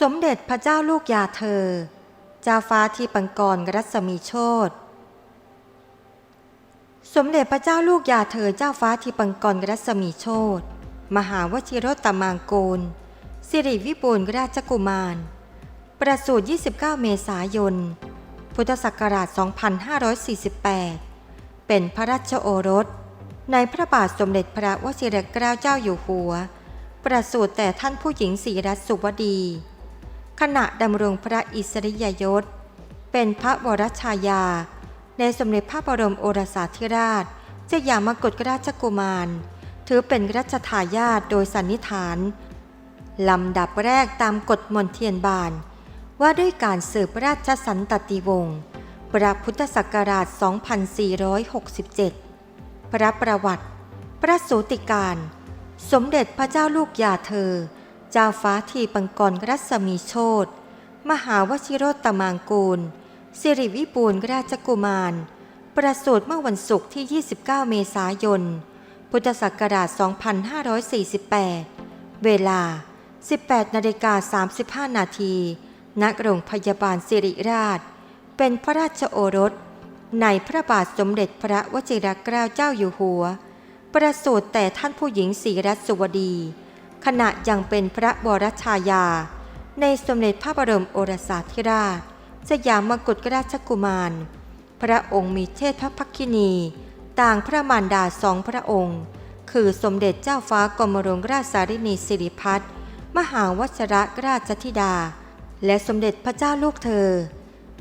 สมเด็จพระเจ้าลูกยาเธอ เจ้าฟ้าที่ปังกรรัศมีโชตสมเด็จพระเจ้าลูกยาเธอเจ้าฟ้าที่ปังกรรัศมีโชตมหาวชิรตมางกูลสิริวิบูลราชกุมาร ประสูติ 29 เมษายน พุทธศักราช 2548 เป็นพระราชโอรส ในพระบาทสมเด็จพระวชิรเกล้าเจ้าอยู่หัว ประสูติแต่ท่านผู้หญิงศรีรัตนสุวดี ขณะดำรงพระอิสริยยศ เป็นพระวรชายา ในสมเด็จพระบรมโอรสาธิราชเจะยามกุฎราชกุมาร ถือเป็นรัชทายาทโดยสันนิษฐาน ลำดับแรกตามกฎมนเทียนบาน ว่าด้วยการสืบราชสันตติวงศ์ประพุทธศักราช 2467 พระประวัติ พระสูติการ สมเด็จพระเจ้าลูกยาเธอ เจ้าฟ้าทีปังกรรัศมีโชตมหาวชิโรตมางกูล สิริวิบูลราชกุมาร ประสูติเมื่อวันศุกร์ที่ 29 เมษายน พุทธศักราช 2548 เวลา 18นาฬิกา35 นาทีณโรงพยาบาลสิริราช เป็นพระราชโอรส ในพระบาทสมเด็จพระวชิรเกล้าเจ้าอยู่หัว ประสูติแต่ท่านผู้หญิงศรีรัตนสุวดี ขณะยังเป็นพระบรชายา ในสมเด็จพระบรมโอรสาธิราช สยามกุฎราชกุมาร พระองค์มีเทพพักคินี ต่างพระมารดาสองพระองค์ คือสมเด็จเจ้าฟ้ากรมหลวงราชสารินีสิริพัฒน์มหาวชระราชธิดา และสมเด็จพระเจ้าลูกเธอ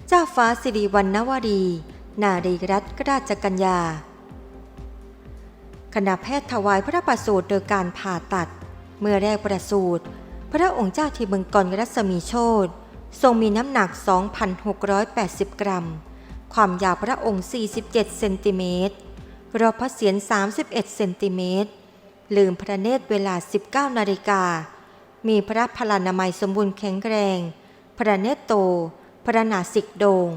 เจ้าฟ้าสิริวัณณวดีนารีรัตนราชกัญญาคณะแพทย์ถวายพระประสูติโดยการผ่าตัด เมื่อแรกประสูติพระองค์เจ้าทีบึงกรรัศมีโชตทรงมีน้ำหนัก 2,680 กรัม ความยาวพระองค์ 47 เซนติเมตร รอบพระเศียร 31 เซนติเมตร ลืมพระเนตรเวลา 19 นาฬิกา มีพระพลานามัยสมบูรณ์แข็งแรง พระเนตรโต พระนาสิกโดง่ง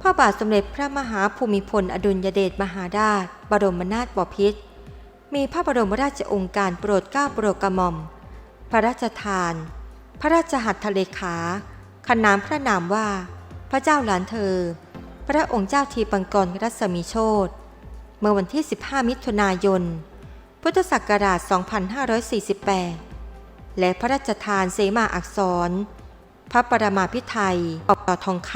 พระบาทสมเด็จพระมหาภูมิพลอดุลยเดชมหาราช บรมนาถบพิตร มีพระบรมราชองค์การโปรดเกล้าโปรดกระหม่อม พระราชทาน พระราชหัตถเลขา ขนานพระนามว่า พระเจ้าหลานเธอ พระองค์เจ้าทีปังกรรัศมีโชตเมื่อวันที่ 15 มิถุนายน พุทธศักราช 2548 และพระราชทานเสมาอักษร พระปรมาภิไธยปปทองค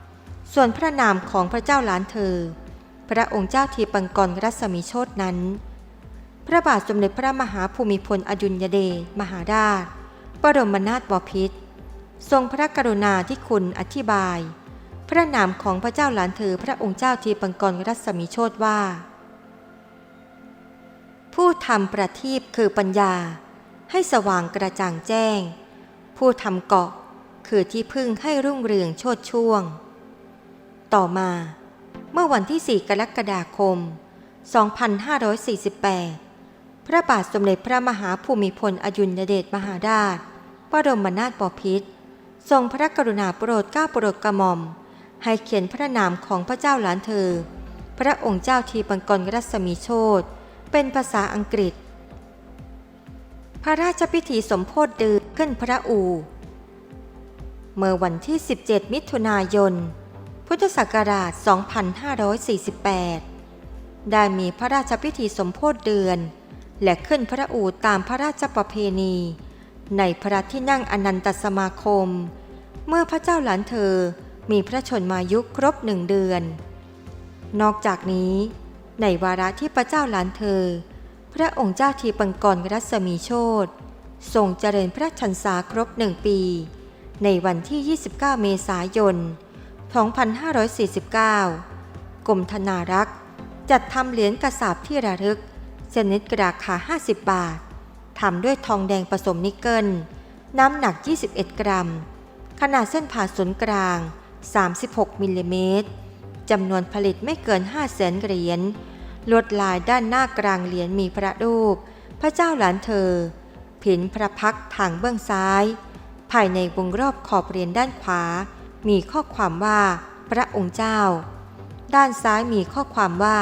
ำส่วนพระนามของพระเจ้าหลานเธอ พระองค์เจ้าทีปังกรรัศมีโชตนั้น พระบาทสมเด็จพระมหาภูมิพลอดุลยเดชมหาราชบรมนาถบพิตรทรงพระกรุณาที่คุณอธิบาย พระนามของพระเจ้าหลานเธอพระองค์เจ้าทีปังกรรัศมีโชตว่า ผู้ทำประทีปคือปัญญา ให้สว่างกระจ่างแจ้ง ผู้ทำเกาะคือที่พึ่งให้รุ่งเรืองโชดช่วง ต่อมา เมื่อวันที่ 4 กรกฎาคม 2548 ระบาทสมเด็จพระมหาภูมิพลอดุลยเดชมหาราชบรมนาถบพิตรทรงพระกรุณาโปรดเกล้าโปรดกระหม่อม ให้เขียนพระนามของพระเจ้าหลานเธอ พระองค์เจ้าทีปังกรรัศมีโชตเป็นภาษาอังกฤษ พระราชพิธีสมโพธิดือขึ้นพระอู เมื่อวันที่ 17 มิถุนายน พุทธศักราช 2548 ได้มีพระราชพิธีสมโพธิเดือน และขึ้นพระอู่ตามพระราชประเพณี ในพระที่นั่งอนันตสมาคม เมื่อพระเจ้าหลานเธอมีพระชนมายุครบหนึ่งเดือน นอกจากนี้ ในวาระที่พระเจ้าหลานเธอ พระองค์เจ้าทีปังกรรัศมีโชตทรงเจริญพระชนษาครบหนึ่งปี ในวันที่ 29 เมษายน 2549 กรมธนารักษ์จัดทำเหรียญกระสาบที่ระลึก ชนิดราคา 50 บาท ทำด้วยทองแดงผสมนิกเกิล น้ำหนัก 21 กรัม ขนาดเส้นผ่าศูนย์กลาง 36มิลลิเมตรจำนวนผลิตไม่เกิน 5 0 0แสนเหรียญ ลวดลายด้านหน้ากลางเหรียญมีพระรูป พระเจ้าหลานเธอ ผินพระพักทางเบื้องซ้าย ภายในวงรอบขอบเหรียญด้านขวา มีข้อความว่าพระองค์เจ้า ด้านซ้ายมีข้อความว่า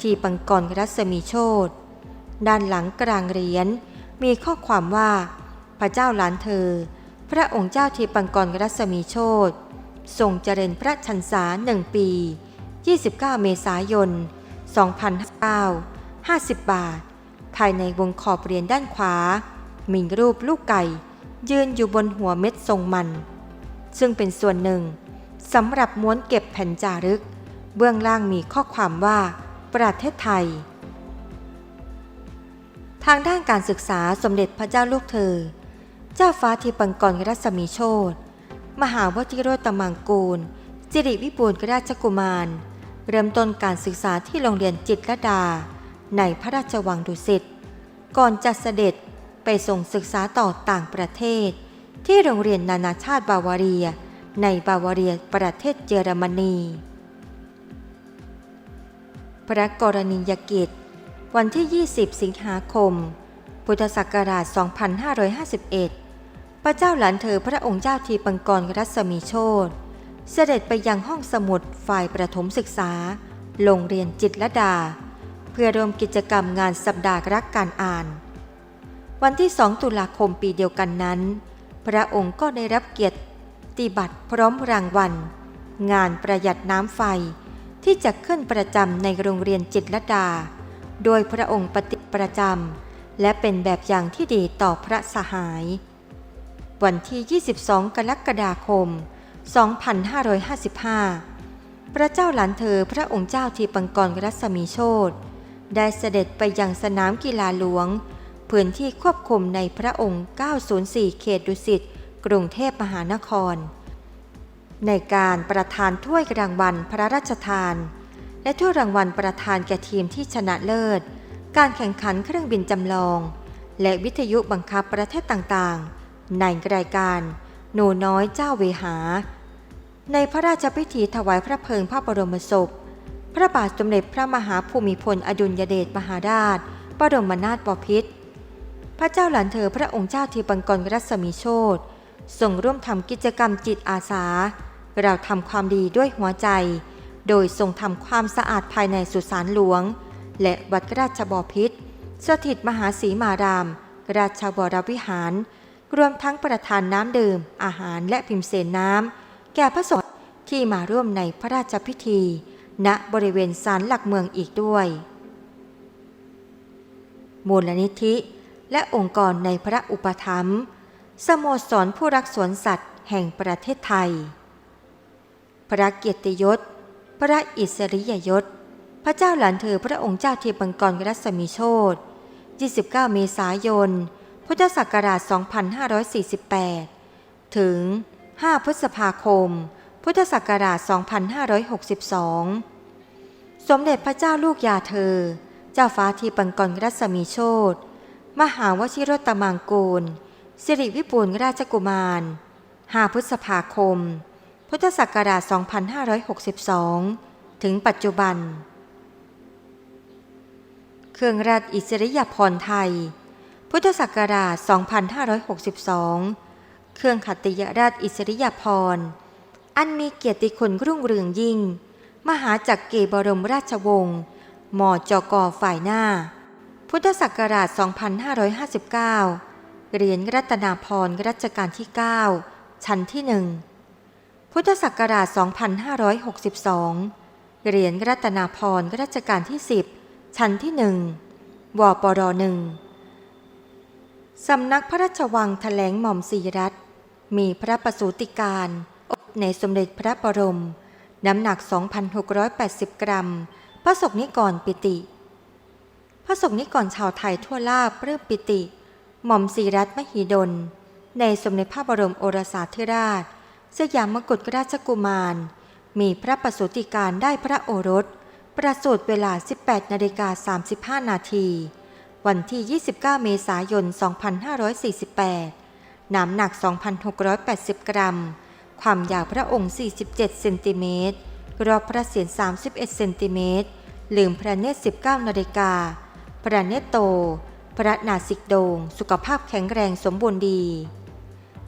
ทีปังกรรัศมีโชต ด้านหลังกลางเหรียญมีข้อความว่า พระเจ้าหลานเธอ พระองค์เจ้าทีปังกรรัศมีโชตทรงเจริญพระชันษาหนึ่งปี 29 เมษายน 2009 50 บาท ภายในวงขอบเหรียญด้านขวา มีรูปลูกไก่ ยืนอยู่บนหัวเม็ดทรงมัน ซึ่งเป็นส่วนหนึ่งสำหรับม้วนเก็บแผ่นจารึก เบื้องล่างมีข้อความว่า ประเทศไทยางด้านการศึกษาสมเด็จพระเจ้าลูกเธอ เจ้าฟ้าทีปังกรรัศมีโชตมหาวชิโรตมังกูลสิริวิบูลย์ราชกุมาร เริ่มต้นการศึกษาที่โรงเรียนจิตรลดา ในพระราชวังดุสิต ก่อนจะเสด็จไปส่งศึกษาต่อต่างประเทศ ที่โรงเรียนนานาชาติบาวาเรีย ในบาวาเรียประเทศเยอรมนี พระกรณียกิจ วันที่ 20 สิงหาคม พุทธศักราช 2551 พระเจ้าหลานเธอพระองค์เจ้าทีปังกรรัศมีโชตเสด็จไปยังห้องสมุดฝ่ายประถมศึกษา โรงเรียนจิตรลดา เพื่อร่วมกิจกรรมงานสัปดาห์รักการอ่าน วันที่ 2 ตุลาคมปีเดียวกันนั้น พระองค์ก็ได้รับเกียรติบัตรพร้อมรางวัล งานประหยัดน้ำไฟที่จะขึ้นประจำในโรงเรียนจิตรลดา โดยพระองค์ปฏิประจำและเป็นแบบอย่างที่ดีต่อพระสหาย วันที่ 22 กรกฎาคม 2555 พระเจ้าหลานเธอพระองค์เจ้าทีปังกรรัศมีโชตได้เสด็จไปยังสนามกีฬาหลวง พื้นที่ควบคุมในพระองค์ 904 เขตดุสิต กรุงเทพมหานคร ในการประทานถ้วยรางวัลพระราชทาน และถ้วยรางวัลประทานแก่ทีมที่ชนะเลิศ การแข่งขันเครื่องบินจำลอง และวิทยุบังคับประเทศต่างๆ ในรายการหนูน้อยเจ้าเวหา ในพระราชพิธีถวายพระเพลิงพระบรมศพ พระบาทสมเด็จพระมหาภูมิพลอดุลยเดชมหาราชบรมนาถบพิตรพระเจ้าหลานเธอพระองค์เจ้าทีปังกรรัศมีโชตทรงร่วมทำกิจกรรมจิตอาสา เราทำความดีด้วยหัวใจ โดยทรงทำความสะอาดภายในสุสานหลวง และวัดราชบพิตรสถิตมหาศรีมาราม ราชวรวิหาร รวมทั้งประทานน้ำดื่ม อาหารและพิมพ์เสนน้ำ แก่พระสงฆ์ที่มาร่วมในพระราชพิธี ณบริเวณศาลหลักเมืองอีกด้วย มูลนิธิ และองค์กรในพระอุปถัมภ์สโมสรผู้รักสวนสัตว์แห่งประเทศไทย พระเกียรติยศ พระอิสริยยศ พระเจ้าหลานเธอพระองค์เจ้าเทปังกรรัศมีโชต29 เมษายน พุทธศักราช 2548 ถึง 5 พฤษภาคม พุทธศักราช 2562 สมเด็จพระเจ้าลูกยาเธอ เจ้าฟ้าทีปังกรรัศมีโชตมหาวชิรตมังกูล สิริวิปูลราชกุมาร 5 พฤษภาคม พุทธศักราช 2562 ถึงปัจจุบัน เครื่องราชอิสริยาภรณ์ไทย พุทธศักราช 2562 เครื่องขัตติยราชอิสริยาภรณ์ อันมีเกียรติคุณรุ่งเรืองยิ่ง มหาจักรีบรมราชวงศ์มอจกฝ่ายหน้า พุทธศักราช 2559 เหรียญรัตนาพรณ์รัชกาลที่ 9 ชั้นที่หนึ่ง พุทธศักราช 2562 เหรียญรัตนาพรรัชกาลที่ 10 ชั้นที่หนึ่งวปรหนึ่งสำนักพระราชวังแถลงหม่อมสีรัตมีพระประสูติการอบในสมเด็จพระบรม น้ำหนัก 2,680 กรัม พระศกนิกรปิติ พระศกนิกรชาวไทยทั่วลาบเริ่มปิติ หม่อมสีรัตมหิดล ในสมเด็จพระบรมโอรสาธิราช สยามมกุฎราชกุมาร มีพระประสูติการได้พระโอรส ประสูติเวลา 18นาฬิกา35 นาที วันที่ 29 เมษายน 2548 น้ำหนัก 2,680 กรัม ความยาวพระองค์ 47 เซนติเมตรรอบพระเศียร31 เซนติเมตร ลืมพระเนตร 19 นาฬิกา พระเนตรโต พระนาสิกโดง สุขภาพแข็งแรงสมบูรณ์ดี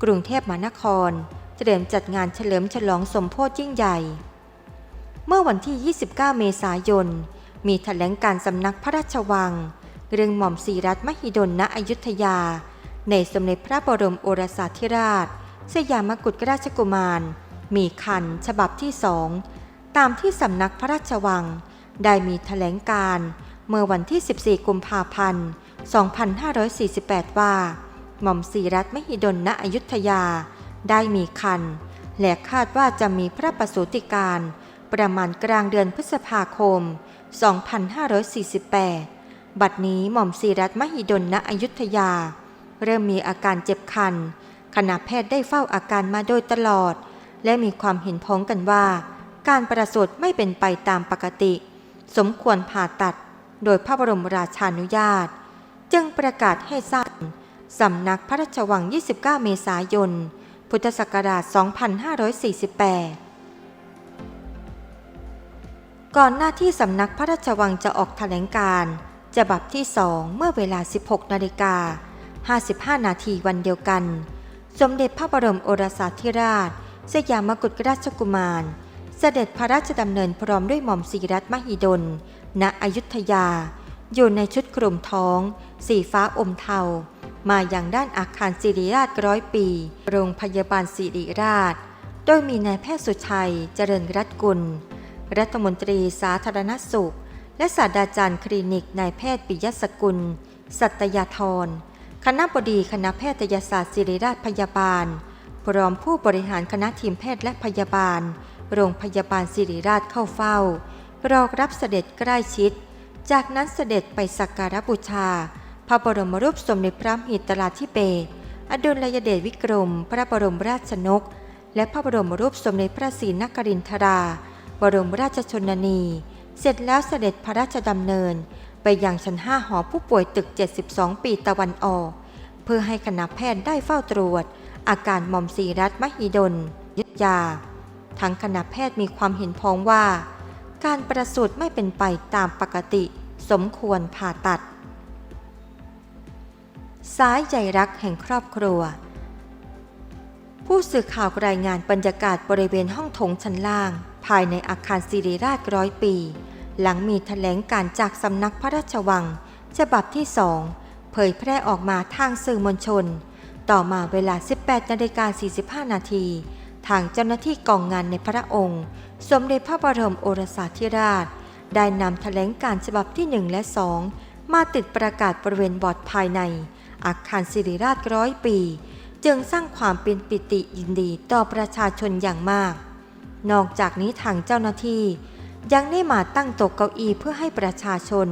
กรุงเทพมหานคร เตรียมจัดงานเฉลิมฉลองสมโพธิยิ่งใหญ่ เมื่อวันที่ 29 เมษายน มีแถลงการสำนักพระราชวัง เรื่องหม่อมสีรัตน์มหิดลณอยุธยา ในสมเด็จพระบรมโอรสาธิราช สยามกุฎราชกุมาร มีคันฉบับที่สองตามที่สำนักพระราชวัง ได้มีแถลงการ์เมื่อวันที่ 14 กุมภาพันธ์ 2548 ว่า หม่อมสีรัตน์มหิดลณอยุธยา ได้มีคัน และคาดว่าจะมีพระประสูติการประมาณกลางเดือนพฤษภาคม 2548 บัดนี้หม่อมสีรัตน์มหิดลณอยุธยา เริ่มมีอาการเจ็บคันคณะแพทย์ได้เฝ้าอาการมาโดยตลอด และมีความเห็นพ้องกันว่า การประสูติไม่เป็นไปตามปกติ สมควรผ่าตัดโดยพระบรมราชานุญาต จึงประกาศให้ทราบสำนักพระราชวัง 29 เมษายน พุทธศักราช 2548 ก่อนหน้าที่สำนักพระราชวังจะออกแถลงการฉบับที่สองเมื่อเวลา 16 นาฬิกา 55 นาทีวันเดียวกัน สมเด็จพระบรมโอรสาธิราช สยามกุฎราชกุมาร เสด็จพระราชดำเนินพร้อมด้วยหม่อมสีรัตน์มหิดล ณ อยุธยา อยู่ในชุดคลุมท้อง สีฟ้าอมเทา มาอย่างด้านอาคารสิริราชร้อยปี โรงพยาบาลสิริราช โดยมีนายแพทย์สุชัย เจริญรัตน์กุล รัฐมนตรีสาธารณสุข และศาสตราจารย์คลินิกนายแพทย์ปิยสกุล สัตยาธรคณะบดีคณะแพทยศาสตร์ศิริราชพยาบาล พร้อมผู้บริหารคณะทีมแพทย์และพยาบาล โรงพยาบาลศิริราชเข้าเฝ้ารอรับเสด็จใกล้ชิด จากนั้นเสด็จไปสักการะบูชา พระบรมรูปสมเด็จพระมหิตลาธิเบศอดุลยเดชวิกรม พระบรมราชนก และพระบรมรูปสมเด็จพระศรีนครินทรา บรมราชชนนี เสร็จแล้วเสด็จพระราชดำเนิน ไปยังชั้นห้าหอผู้ป่วยตึก 72 ปีตะวันออก เพื่อให้คณะแพทย์ได้เฝ้าตรวจ อาการหม่อมสีรัตน์มหิดลยุทธยา ทั้งคณะแพทย์มีความเห็นพ้องว่า การประสูติไม่เป็นไปตามปกติ สมควรผ่าตัด สายใจรักแห่งครอบครัว ผู้สื่อข่าวรายงานบรรยากาศบริเวณห้องโถงชั้นล่าง ภายในอาคารสิริราชร้อยปี หลังมีแถลงการจากสำนักพระราชวัง ฉบับที่สองเผยแพร่ออกมาทางสื่อมวลชน ต่อมาเวลา 18นาฬิกา45 นาที ทางเจ้าหน้าที่กองงานในพระองค์ สมเด็จพระบรมโอรสาธิราช ได้นำแถลงการฉบับที่ 1 และ 2 มาติดประกาศบริเวณบอร์ดภายใน อาคารสิริราชร้อยปี จึงสร้างความเป็นปิติยินดีต่อประชาชนอย่างมาก นอกจากนี้ทางเจ้าหน้าที่ยังได้มาตั้งโต๊ะเก้าอี้เพื่อให้ประชาชน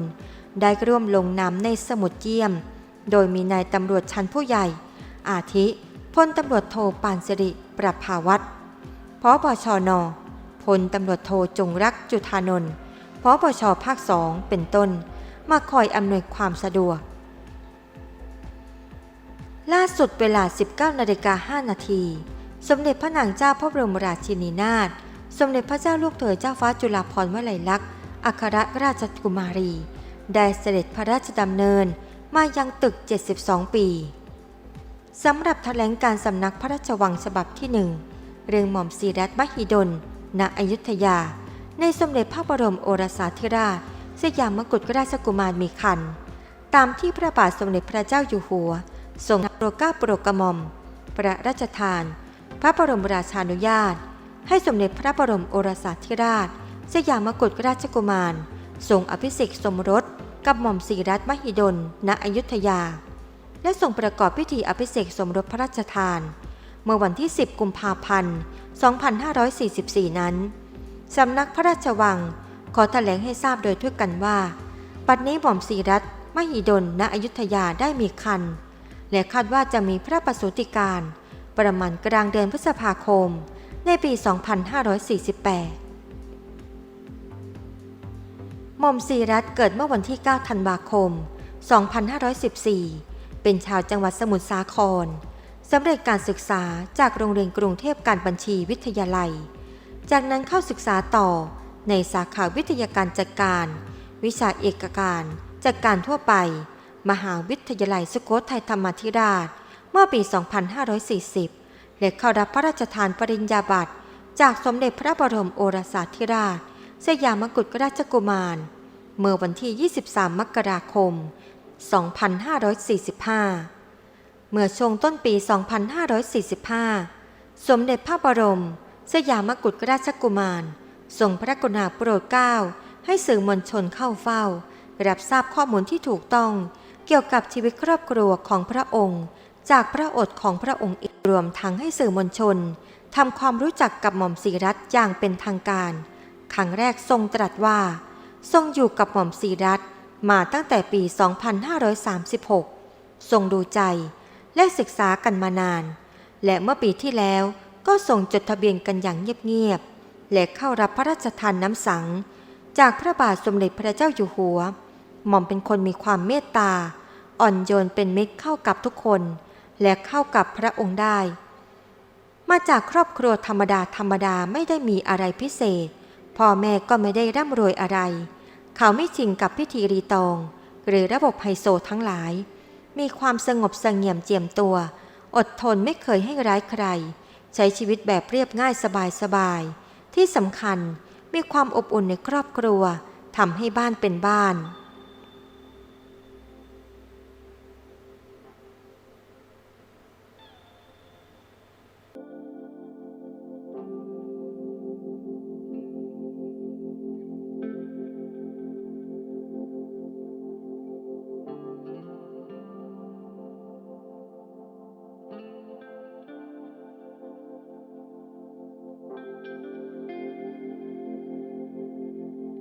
ได้ร่วมลงนามในสมุดเยี่ยม โดยมีนายตำรวจชั้นผู้ใหญ่ อาทิพลตำรวจโทปานสิริปรับภาวัตพบชนพลตำรวจโทจงรักจุธานนท์พบชภาคสองเป็นต้น มาคอยอำนวยความสะดวก ล่าสุดเวลา 19นาฬิกา5นาที สมเด็จพระนางเจ้าพระบรมราชินีนาถ สมเด็จพระเจ้าลูกเธอเจ้าฟ้าจุฬาภรณ์วลัยลักษณ์ อัครราชกุมารี ได้เสด็จพระราชดำเนินมายังตึก 72 ปี สำหรับแถลงการสำนักพระราชวังฉบับที่หนึ่ง เรื่องหม่อมสีรัตน์มหิดล ณ อยุธยา ในสมเด็จพระบรมโอรสาธิราช สยามกุฎราชกุมารมีคัน ตามที่พระบาทสมเด็จพระเจ้าอยู่หัว ทรงโปรดเกล้าโปรดกระหม่อม พระราชทาน พระบรมราชานุญาต ให้สมเด็จพระบรมโอรสาธิราช สยามกุฎราชกุมาร ทรงอภิเษกสมรสกับหม่อมสีรัตน์มหิดล ณ อยุธยา และทรงประกอบพิธีอภิเษกสมรสพระราชทาน เมื่อวันที่ 10 กุมภาพันธ์ 2544 นั้น สำนักพระราชวังขอแถลงให้ทราบโดยทั่วกันว่า ปัจจุบันนี้หม่อมสีรัตน์มหิดล ณ อยุธยาได้มีคัน และคาดว่าจะมีพระประสูติการ ประมาณกลางเดือนพฤษภาคม ในปี 2548 หม่อมสีรัตเกิดเมื่อวันที่ 9 ธันวาคม 2514 เป็นชาวจังหวัดสมุทรสาครสำเร็จการศึกษาจากโรงเรียนกรุงเทพการบัญชีวิทยาลัย จากนั้นเข้าศึกษาต่อในสาขาวิทยาการจัดการ วิชาเอกการจัดการทั่วไป มหาวิทยาลัยสุโขทัยธรรมาธิราช เมื่อปี 2540 และเข้ารับพระราชทานปริญญาบัตร จากสมเด็จพระบรมโอรสาธิราช สยามกุฎราชกุมาร เมื่อวันที่ 23 มกราคม 2545 เมื่อช่วงต้นปี 2545 สมเด็จพระบรม สยามกุฎราชกุมารทรงพระกรุณาโปรดเกล้าให้สื่อมวลชนเข้าเฝ้า รับทราบข้อมูลที่ถูกต้อง เกี่ยวกับชีวิตครอบครัวของพระองค์ จากพระโอษฐ์ของพระองค์อีกรวมทั้งให้สื่อมวลชนทำความรู้จักกับหม่อมสีรัตน์อย่างเป็นทางการ ครั้งแรกทรงตรัสว่า ทรงอยู่กับหม่อมสีรัตน์มาตั้งแต่ปี 2536 ทรงดูใจและศึกษากันมานาน และเมื่อปีที่แล้วก็ส่งจดทะเบียนกันอย่างเงียบๆและเข้ารับพระราชทานน้ำสัง จากพระบาทสมเด็จพระเจ้าอยู่หัว หม่อมเป็นคนมีความเมตตา อ่อนโยนเป็นมิตรเข้ากับทุกคน และเข้ากับพระองค์ได้ มาจากครอบครัวธรรมดาธรรมดาไม่ได้มีอะไรพิเศษ พ่อแม่ก็ไม่ได้ร่ำรวยอะไร เขาไม่ชิงกับพิธีรีตอง หรือระบบไฮโซทั้งหลาย มีความสงบเสงี่ยมเจียมตัว อดทนไม่เคยให้ร้ายใคร ใช้ชีวิตแบบเรียบง่ายสบายๆที่สำคัญมีความอบอุ่นในครอบครัวทำให้บ้านเป็นบ้าน